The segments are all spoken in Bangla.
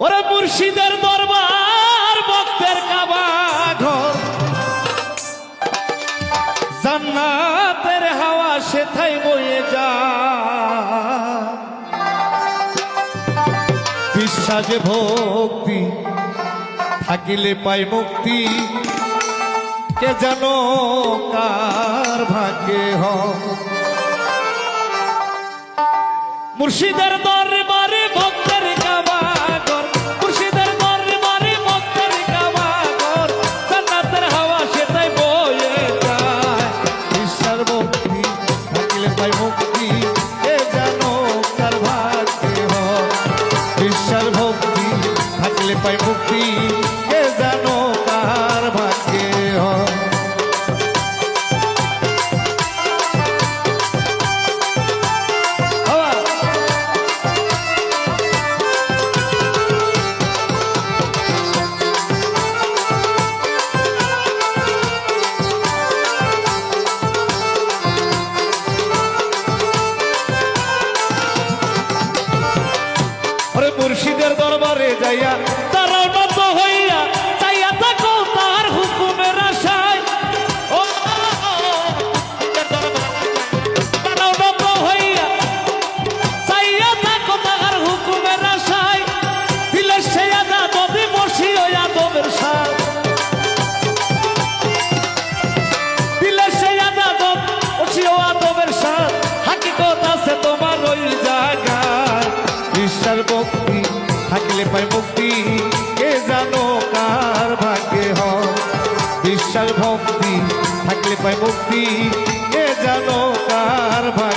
ওরে মুর্শিদের দরবার, ভক্তের কাবা জান্নাতের হাওয়া সেথায় বয়ে যা। বিশ্বাস ভক্তি, থাকিলে পাই মুক্তি। কে যেন কার ভাগ্যে হ মুর্শিদের দর ঘরে যাইয়া ভক্তি থাকলে পায় মুক্তি। এ জানো কার ভাই?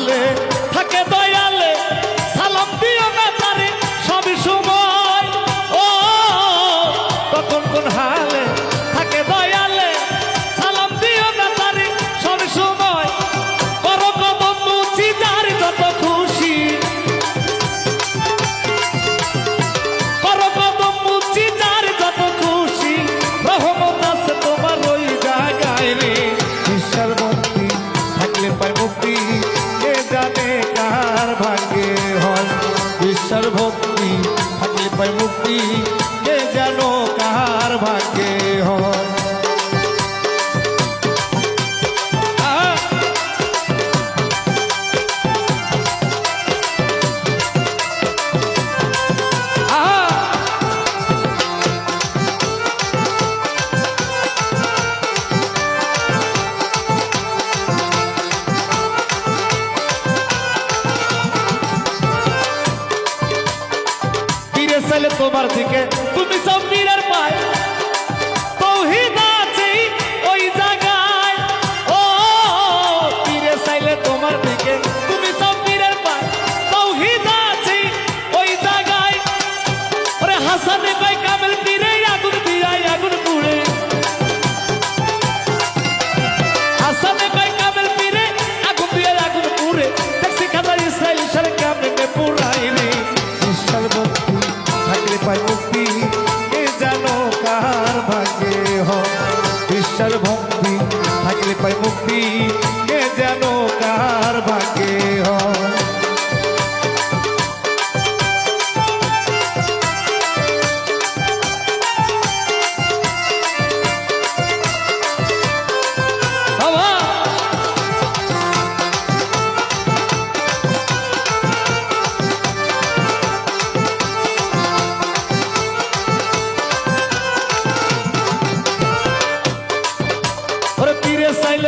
আড়ালে থাকে দয়া सर्वोक्ति फटल पर मुक्ति। ये जानो कहार भाग्य তোমার দিকে। তুমি সব মীরের পায়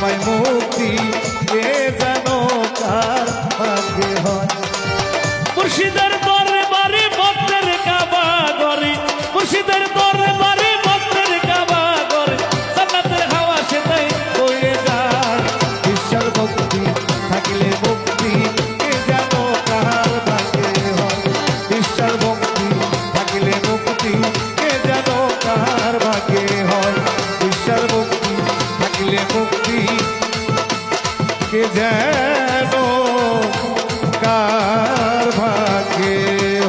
পাই মুক্তি। কে যেন কার ভাগ্যে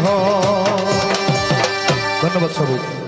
হয়। ধন্যবাদ সবাই